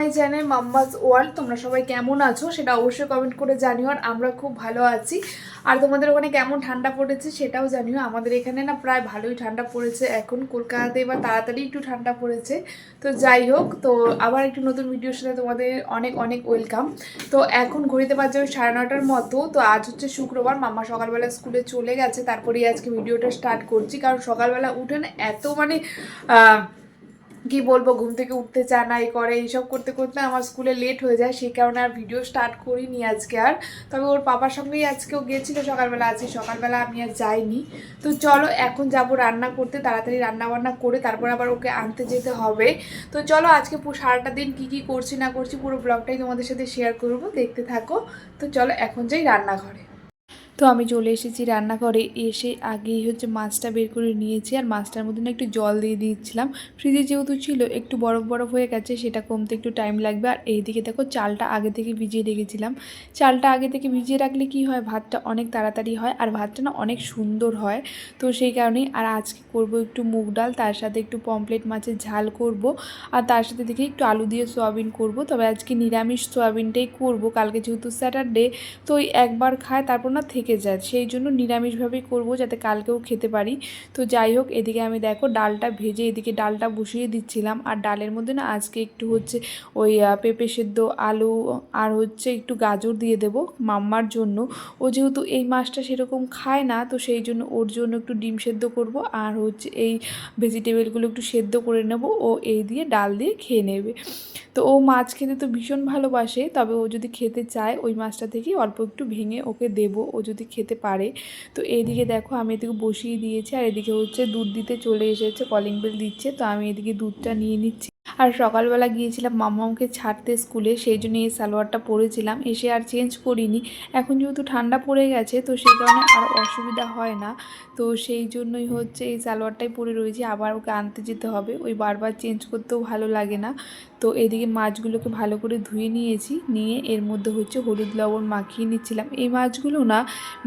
মাই mamma's world তোমরা সবাই কেমন আছো? সেটা অবশ্যই কমেন্ট করে জানিও, আর আমরা খুব ভালো আছি। আর তোমাদের ওখানে কেমন ঠান্ডা পড়েছে সেটাও জানিও। আমাদের এখানে না প্রায় ভালোই ঠান্ডা পড়েছে। এখন কলকাতাতে এবার তাড়াতাড়ি একটু ঠান্ডা পড়েছে। তো যাই হোক, তো আবার একটু নতুন ভিডিওর সাথে তোমাদের অনেক অনেক ওয়েলকাম তো এখন ঘড়িতে বাজে ওই সাড়ে নটার মতো। তো আজ হচ্ছে শুক্রবার, মাম্মা সকালবেলা স্কুলে চলে গেছে। তারপরেই আজকে ভিডিওটা স্টার্ট করছি। কারণ সকালবেলা উঠে না এত মানে কি বলব, ঘুম থেকে উঠতে চা নাই করে, এইসব করতে করতে আমার স্কুলে লেট হয়ে যায় সেই কারণে আর ভিডিও স্টার্ট করিনি আজকে আর। তবে ওর পাপার সঙ্গেই আজকেও গেছিল, সকালবেলা আজকে সকালবেলা আমি আর যাইনি। তো চলো, এখন যাব রান্না করতে, তাড়াতাড়ি রান্না বান্না করে তারপর আবার ওকে আনতে যেতে হবে। তো চলো, আজকে পুরো সারাটা দিন কী কী করছি না করছি পুরো ব্লগটাই তোমাদের সাথে শেয়ার করব, দেখতে থাকো। তো চলো, এখন যাই রান্নাঘরে। তো আমি চলে এসেছি রান্নাঘরে। এসে আগেই হচ্ছে মাছটা বের করে নিয়েছি আর মাছটার মধ্যে একটু জল দিয়ে দিয়েছিলাম। ফ্রিজে যেহেতু ছিল, একটু বরফ বরফ হয়ে গেছে, সেটা কমতে একটু টাইম লাগবে। আর এইদিকে দেখো চালটা আগে থেকে ভিজিয়ে রেখেছিলাম। চালটা আগে থেকে ভিজিয়ে রাখলে কি হয়, ভাতটা অনেক তাড়াতাড়ি হয় আর ভাতটা না অনেক সুন্দর হয়। তো সেই কারণেই আর আজকে করব একটু মুগ ডাল, তার সাথে একটু পমপ্লেট মাছের ঝাল করব। আর তার সাথে দেখি একটু আলু দিয়ে সোয়াবিন করব। তবে আজকে নিরামিষ সোয়াবিনটাই করব, কালকে যেহেতু স্যাটারডে তো ওই একবার খায়, তারপর না থেকে যায়, সেই জন্য নিরামিষভাবেই করব যাতে কালকেও খেতে পারি। তো যাই হোক, এদিকে আমি দেখো ডালটা ভেজে এদিকে ডালটা বসিয়ে দিচ্ছিলাম। আর ডালের মধ্যে না আজকে একটু হচ্ছে ওই পেঁপে সেদ্ধ, আলু, আর হচ্ছে একটু গাজর দিয়ে দেব মাম্মার জন্য। ও যেহেতু এই মাছটা সেরকম খায় না, তো সেই জন্য ওর জন্য একটু ডিম সেদ্ধ করব। আর হচ্ছে এই ভেজিটেবলগুলো একটু সেদ্ধ করে নেব। ও এই দিয়ে ডাল দিয়ে খেয়ে নেবে। তো ও মাছ খেতে তো ভীষণ ভালোবাসে, তবে ও যদি খেতে চায়, ওই মাছটা থেকেই অল্প একটু ভেঙে ওকে দেব। ও যদি খেতে পারে। তো এইদিকে দেখো আমি এদিকে বসিয়ে দিয়েছি আর এদিকে হচ্ছে দুধ দিতে চলে এসেছে কলিং বেল দিচ্ছে। তো আমি এদিকে দুধটা নিয়ে নিচ্ছি। আর সকালবেলা গিয়েছিলাম মামাকে ছাড়তে স্কুলে সেই জন্য এই সালোয়ারটা পরেছিলাম। এসে আর চেঞ্জ করিনি। এখন যেহেতু ঠান্ডা পড়ে গেছে তো সেই কারণে আর অসুবিধা হয় না। তো সেই জন্যই হচ্ছে এই সালোয়ারটাই পরে রয়েছে। আবার ওকে আনতে যেতে হবে। ওই বারবার চেঞ্জ করতেও ভালো লাগে না। তো এদিকে মাছগুলোকে ভালো করে ধুয়ে নিয়েছি। নিয়ে এর মধ্যে হচ্ছে হলুদ লবণ মাখিয়ে নিচ্ছিলাম। এই মাছগুলো না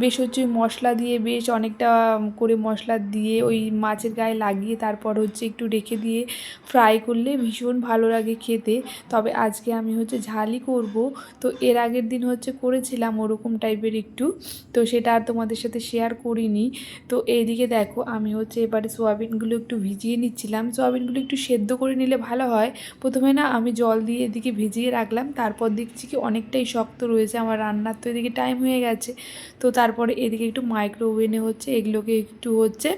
বেশ হচ্ছে মশলা দিয়ে বেশ অনেকটা করে মশলা দিয়ে ওই মাছের গায়ে লাগিয়ে তারপর হচ্ছে একটু রেখে দিয়ে ফ্রাই করলে ভীষণ ভালো লাগে খেতে। তবে আজকে আমি হচ্ছে ঝালই করব। তো এর আগের দিন হচ্ছে করেছিলাম ওরকম টাইপের একটু। তো সেটা আর তোমাদের সাথে শেয়ার করিনি। তো এইদিকে দেখো আমি হচ্ছে এবারে সোয়াবিনগুলো একটু ভিজিয়ে নিচ্ছিলাম। সোয়াবিনগুলো একটু সেদ্ধ করে নিলে ভালো হয়। প্রথমে না আমি জল দিয়ে এদিকে ভিজিয়ে রাখলাম। তারপর দেখছি কি অনেকটাই শক্ত রয়েছে আমার রান্নার। তো এদিকে টাইম হয়ে গেছে। তো তারপরে এদিকে একটু মাইক্রো ওভেনে হচ্ছে, এগুলোকে একটু হচ্ছে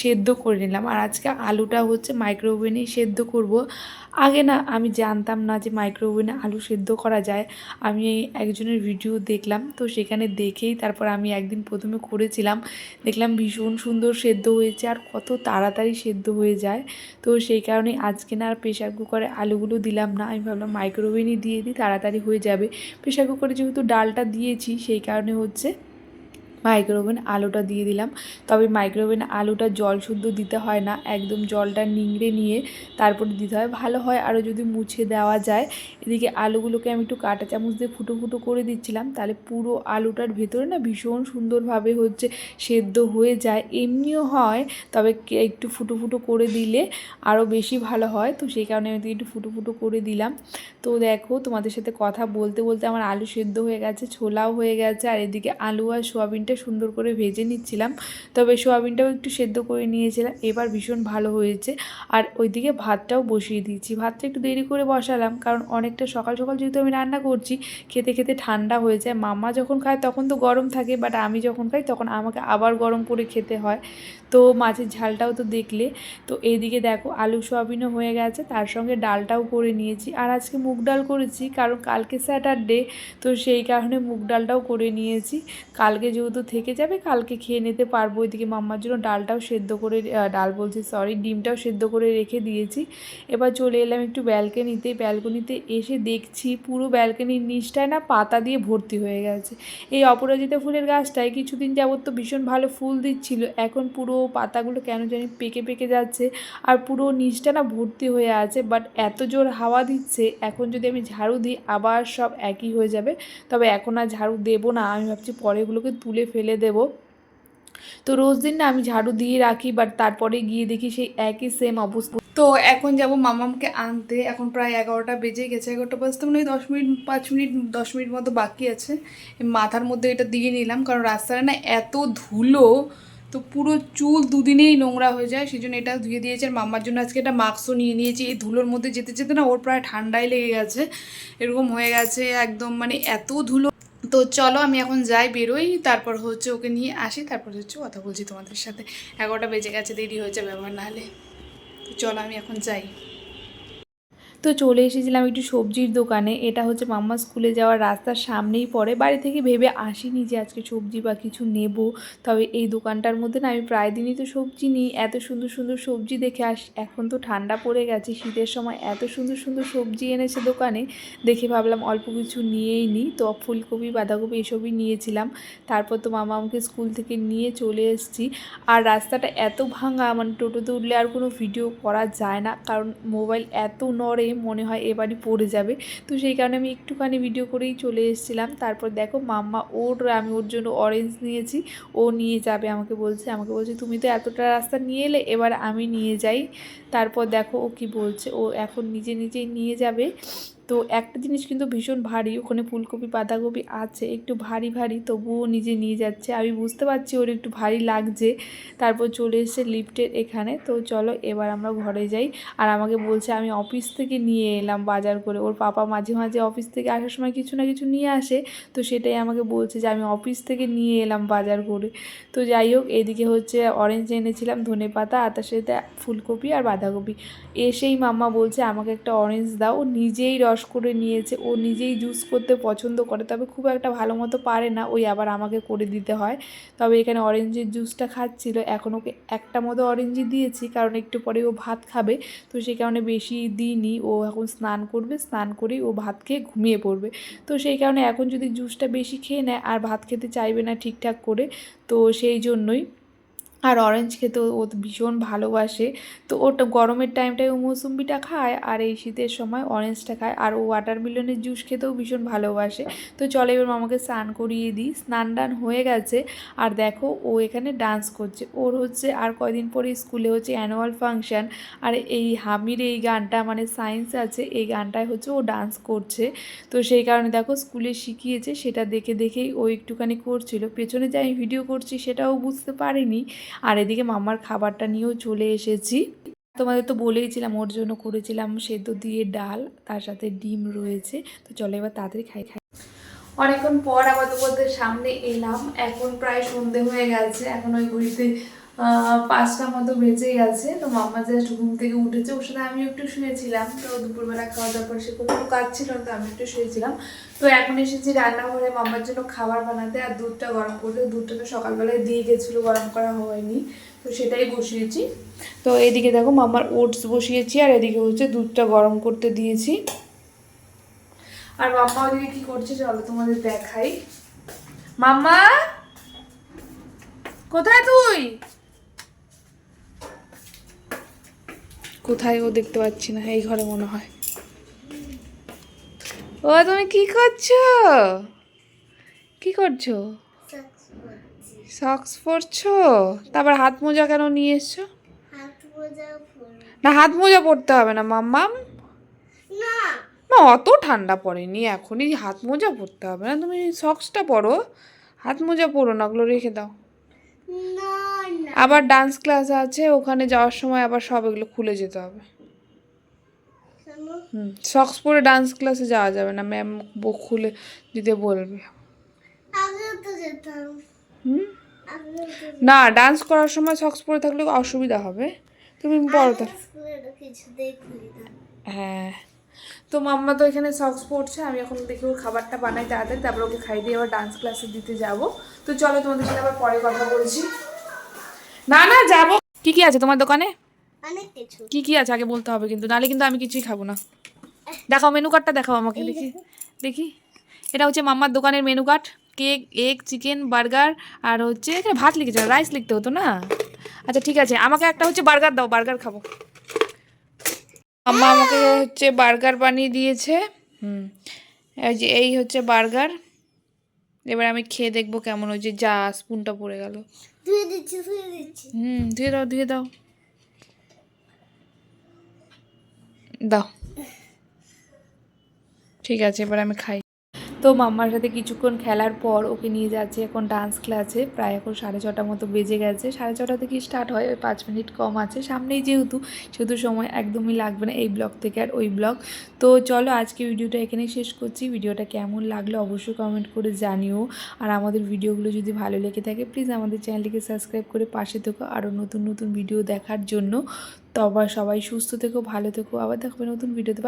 সেদ্ধ করে নিলাম। আর আজকে আলুটা হচ্ছে মাইক্রো ওভেনেই সেদ্ধ করব। আগে না, আমি জানতাম না যে মাইক্রো ওভেনে আলু সেদ্ধ করা যায়। আমি একজনের ভিডিও দেখলাম, তো সেখানে দেখেই তারপর আমি একদিন প্রথমে করেছিলাম। দেখলাম ভীষণ সুন্দর সেদ্ধ হয়েছে আর কত তাড়াতাড়ি সেদ্ধ হয়ে যায়। তো সেই কারণে আজকে না আর প্রেশার কুকারে আলুগুলো দিলাম না। আমি ভাবলাম মাইক্রোওভেনই দিয়ে দিই, তাড়াতাড়ি হয়ে যাবে। প্রেশার কুকারে যেহেতু ডালটা দিয়েছি, সেই কারণে হচ্ছে মাইক্রোওভেন আলুটা দিয়ে দিলাম। তবে মাইক্রোওভেন আলুটা জল শুদ্ধ দিতে হয় না, একদম জলটা নিংড়ে নিয়ে তারপরে দিতে হয়। ভালো হয় আরও যদি মুছে দেওয়া যায়। এদিকে আলুগুলোকে আমি একটু কাঁটা চামচ দিয়ে ফুটো ফুটো করে দিচ্ছিলাম। তাহলে পুরো আলুটার ভেতরে না ভীষণ সুন্দরভাবে হচ্ছে সেদ্ধ হয়ে যায়। এমনিও হয়, তবে একটু ফুটো ফুটো করে দিলে আরও বেশি ভালো হয়। তো সেই কারণে আমি একটু ফুটো ফুটো করে দিলাম। তো দেখো, তোমাদের সাথে কথা বলতে বলতে আমার আলু সেদ্ধ হয়ে গেছে, ছোলাও হয়ে গেছে, আর এদিকে আলু আর সোয়াবিনটা সুন্দর করে ভেজে নিচ্ছিলাম। তবে সোয়াবিনটাও একটু সেদ্ধ করে নিয়েছিলাম। এবার ভীষণ ভালো হয়েছে। আর ওইদিকে ভাতটাও বসিয়ে দিয়েছি। ভাতটা একটু দেরি করে বসালাম, কারণ অনেকটা সকাল সকাল যেহেতু আমি রান্না করছি, খেতে খেতে ঠান্ডা হয়ে যায়। মামা যখন খায় তখন তো গরম থাকে বাট আমি যখন খাই তখন আমাকে আবার গরম করে খেতে হয়। তো মাছের ঝালটাও তো দেখলে। তো এইদিকে দেখো, আলু সোয়াবিনও হয়ে গেছে। তার সঙ্গে ডালটাও করে নিয়েছি। আর আজকে মুগ ডাল করেছি, কারণ কালকে স্যাটারডে, তো সেই কারণে মুগ ডালটাও করে নিয়েছি। কালকে যেহেতু থেকে যাবে, কালকে খেয়ে নিতে পারব। এদিকে মাম্মার জন্য ডালটাও সেদ্ধ করে ডাল বলছি সরি ডিমটাও সেদ্ধ করে রেখে দিয়েছি। এবার চলে এলাম একটু ব্যালকনিতে। ব্যালকনিতে এসে দেখছি পুরো ব্যালকনির নিচটায় না পাতা দিয়ে ভর্তি হয়ে গেছে। এই অপরাজিতা ফুলের গাছটায় কিছুদিন যাবত তো ভীষণ ভালো ফুল দিচ্ছিল। এখন পুরো পাতাগুলো কেন জানি পেকে পেকে যাচ্ছে আর পুরো নিচটা না ভর্তি হয়ে আছে। বাট এত জোর হাওয়া দিচ্ছে, এখন যদি আমি ঝাড়ু দিই, আবার সব একই হয়ে যাবে। তবে এখন আর ঝাড়ু দেবো না। আমি ভাবছি পরে এগুলোকে তুলে ফেলে দেবো। তো রোজ দিন না আমি ঝাড়ু দিয়ে রাখি বাট তারপরে গিয়ে দেখি সেই একই সেম অবস্থা। তো এখন যাব মামামকে আনতে। এখন প্রায় এগারোটা বেজে গেছে, এগারোটা বাজতে মানে দশ মিনিট, পাঁচ মিনিট, দশ মিনিট মতো বাকি আছে। মাথার মধ্যে এটা দিয়ে নিলাম, কারণ রাস্তায় না এত ধুলো, তো পুরো চুল দুদিনেই নোংরা হয়ে যায় সেই জন্য এটা ধুয়ে দিয়েছে। আর মাম্মার জন্য আজকে একটা মাস্কও নিয়ে নিয়েছি। এই ধুলোর মধ্যে যেতে যেতে না ওর প্রায় ঠান্ডাই লেগে গেছে, এরকম হয়ে গেছে, একদম মানে এত ধুলো তো চলো আমি এখন যাই বেরোই, তারপর হচ্ছে ওকে নিয়ে আসি, তারপর হচ্ছে কথা বলছি তোমাদের সাথে। এগারোটা বেজে গেছে, দেরি হয়েছে ব্যবহার না হলে তো চলো আমি এখন যাই। তো চলে এসেছিলাম একটু সবজির দোকানে। এটা হচ্ছে মাম্মা স্কুলে যাওয়ার রাস্তার সামনেই পড়ে। বাড়ি থেকে ভেবে আসিনি যে আজকে সবজি বা কিছু নেব। তবে এই দোকানটার মধ্যে না আমি প্রায় দিনই তো সবজি নিই। এত সুন্দর সুন্দর সবজি দেখে আস এখন তো ঠান্ডা পড়ে গেছে। শীতের সময় এত সুন্দর সুন্দর সবজি এনেছে দোকানে। দেখে ভাবলাম অল্প কিছু নিয়েই নিই। তো ফুলকপি, বাঁধাকপি এসবই নিয়েছিলাম। তারপর তো মামা আমাকে স্কুল থেকে নিয়ে চলে এসেছি। আর রাস্তাটা এত ভাঙা মানে টোটোতে উঠলে আর কোনো ভিডিও করা যায় না। কারণ মোবাইল এত নড়ে মনে হয় এবারই পড়ে যাবে। তো সেই কারণে আমি একটুখানি ভিডিও করেই চলে এসেছিলাম। তারপর দেখো মাম্মা ওর, আমি ওর জন্য অরেঞ্জ নিয়েছি। ও নিয়ে যাবে আমাকে বলছে। আমাকে বলছে, তুমি তো এতটা রাস্তা নিয়ে এলে এবার আমি নিয়ে যাই। তারপর দেখো ও কি বলছে। ও এখন নিজে নিজেই নিয়ে যাবে। তো একটা জিনিস কিন্তু ভীষণ ভারী, ওখানে ফুলকপি, বাঁধাকপি আছে, একটু ভারী ভারী তবুও নিজে নিয়ে যাচ্ছে। আমি বুঝতে পারছি ওর একটু ভারী লাগছে। তারপর চলে এসেছে লিফটের এখানে। তো চলো এবার আমরা ঘরে যাই। আর আমাকে বলছে, আমি অফিস থেকে নিয়ে এলাম বাজার করে। ওর পাপা মাঝে মাঝে অফিস থেকে আসার সময় কিছু না কিছু নিয়ে আসে। তো সেটাই আমাকে বলছে যে, আমি অফিস থেকে নিয়ে এলাম বাজার করে। তো যাই হোক, এদিকে হচ্ছে অরেঞ্জ এনেছিলাম, ধনে পাতা, আর তার সাথে ফুলকপি আর বাঁধাকপি। এসেই মাম্মা বলছে, আমাকে একটা অরেঞ্জ দাও। নিজেই রস করে নিয়েছে। ও নিজেই জুস করতে পছন্দ করে, তবে খুব একটা ভালো মতো পারে না। ওই আবার আমাকে করে দিতে হয়। তবে এখানে অরেঞ্জের জুসটা খাচ্ছিল। এখন ওকে একটা মতো অরেঞ্জই দিয়েছি, কারণ একটু পরে ও ভাত খাবে। তো সেই কারণে বেশি দিইনি। ও এখন স্নান করবে, স্নান করেই ও ভাত খেয়ে ঘুমিয়ে পড়বে। তো সেই কারণে এখন যদি জুসটা বেশি খেয়ে নেয়, আর ভাত খেতে চাইবে না ঠিকঠাক করে, তো সেই জন্যই আর অরেঞ্জ খেতে ও ভীষণ ভালোবাসে। তো ওটা গরমের টাইমটায় ও মৌসুম্বিটা খায় আর এই শীতের সময় অরেঞ্জটা খায়। আর ও ওয়াটারমেলনের জুস খেতেও ভীষণ ভালোবাসে। তো চলো এবার মামাকে স্নান করিয়ে দিই। স্নান টান হয়ে গেছে। আর দেখো ও এখানে ডান্স করছে। ওর হচ্ছে আর কয়দিন পরে স্কুলে হচ্ছে অ্যানুয়াল ফাংশান আর এই হামির এই গানটা মানে সায়েন্স আছে, এই গানটায় হচ্ছে ও ডান্স করছে। তো সেই কারণে দেখো স্কুলে শিখিয়েছে, সেটা দেখে দেখেই ও একটুখানি করছিল। পেছনে যে আমি ভিডিও করছি সেটাও বুঝতে পারিনি। আর এদিকে মামার খাবারটা নিয়েও চলে এসেছি। তোমাদের তো বলেইছিলাম ওর জন্য করেছিলাম সেদ্ধ দিয়ে ডাল তার সাথে ডিম রয়েছে। তো চলো এবার তাড়াতাড়ি খাই খাই। অনেকক্ষণ পর আবার তোমাদের সামনে এলাম। এখন প্রায় সন্ধে হয়ে গেছে এখন ওই আহ, পাঁচটা মতো বেঁচেই আছে, তো মাম্মা জাস্ট ঘুম থেকে উঠেছে। ওর সাথে আমি একটু শুয়েছিলাম, তো দুপুরবেলা খাওয়া দাওয়ার পর সে কোনো কাজ ছিল না, তো আমি একটু শুয়েছিলাম। তো এখন এসেছি রান্নাঘরে মাম্মার জন্য খাবার বানাতে, আর দুধটা গরম করতে। দুধটা তো সকালবেলায় দিয়ে গেছিল, গরম করা হয়নি, তো সেটাই বসিয়েছি। তো এদিকে দেখো মাম্মার ওটস বসিয়েছি, আর এদিকে হচ্ছে দুধটা গরম করতে দিয়েছি। আর মাম্মা ওদিকে কি করছে চলো তোমাদের দেখাই। মাম্মা, কোথায় তুই? কোথায় ও দেখতে পাচ্ছি না এই ঘরে মনে হয়। ও তুমি কি করছ? কি করছ? সক্স পরছো? তারপর হাত মোজা কেন নিয়ে এসছো? না হাত মোজা পরতে হবে না মাম্মাম না। না অত ঠান্ডা পড়েনি এখনই হাত মোজা পরতে হবে না। তুমি সক্সটা পরো হাত মোজা পরো না ওগুলো রেখে দাও। না। আবার ডান্স ক্লাস আছে ওখানে যাওয়ার সময় আবার সব এগুলো খুলে যেতে হবে। হুম সক্স পরে ডান্স ক্লাসে যাওয়া যাবে না ম্যাম খুলে দিতে বলবে। হুম? না ডান্স করার সময় সক্স পরে থাকলে অসুবিধা হবে। তুমি পরো তো। হ্যাঁ। তো মাম্মা তো এখানে সক্স পড়ছে আমি এখন দেখি ওর খাবারটা বানাই তাড়াতাড়ি তারপর ওকে খাই দিয়ে আবার ডান্স ক্লাসে দিতে যাব। তো চলো তোমাদের সাথে আবার পরে কথা বলছি। না না যাব। কি কি আছে তোমার দোকানে? অনেক কিছু। কি কি আছে? আগে বলতে হবে কিন্তু নাহলে কিন্তু আমি কিছুই খাব না। দেখাও মেনু কার্ডটা দেখাও আমাকে দেখি। দেখি। এটা হচ্ছে মাম্মার দোকানের menu card cake egg chicken burger আর হচ্ছে এখানে ভাত লিখেছে রাইস লিখতে হতো না? আচ্ছা ঠিক আছে। আমাকে একটা হচ্ছে বার্গার দাও বার্গার খাব। আম্মা আমাকে হচ্ছে বার্গার বানিয়ে দিয়েছে। হুম। এই যে এই হচ্ছে বার্গার এবার আমি খেয়ে দেখব কেমন ওই যে যা স্পুনটা পড়ে গেল। ধুয়ে দিচ্ছি ধুয়ে দিচ্ছি। হুম ধুয়ে দাও ধুয়ে দাও। দাও। ঠিক আছে এবার আমি খাই। তো মাম্মার সাথে কিছুক্ষণ খেলার পর ওকে নিয়ে যাচ্ছে এখন ডান্স ক্লাসে প্রায় এখন সাড়ে ছটা মতো বেজে গেছে। সাড়ে ছটা থেকে স্টার্ট হয়, ওই পাঁচ মিনিট কম আছে। সামনেই যেহেতু, সেহেতু সময় একদমই লাগবে না এই ব্লগ থেকে আর ওই ব্লগ তো চলো আজকে ভিডিওটা এখানেই শেষ করছি। ভিডিওটা কেমন লাগল অবশ্যই কমেন্ট করে জানিও। আর আমাদের ভিডিওগুলো যদি ভালো লেগে থাকে প্লিজ আমাদের চ্যানেলটিকে সাবস্ক্রাইব করে পাশে থেকো। আরও নতুন নতুন ভিডিও দেখার জন্য। তবে সবাই সুস্থ থেকো, ভালো থেকো। আবার দেখবে নতুন ভিডিওতে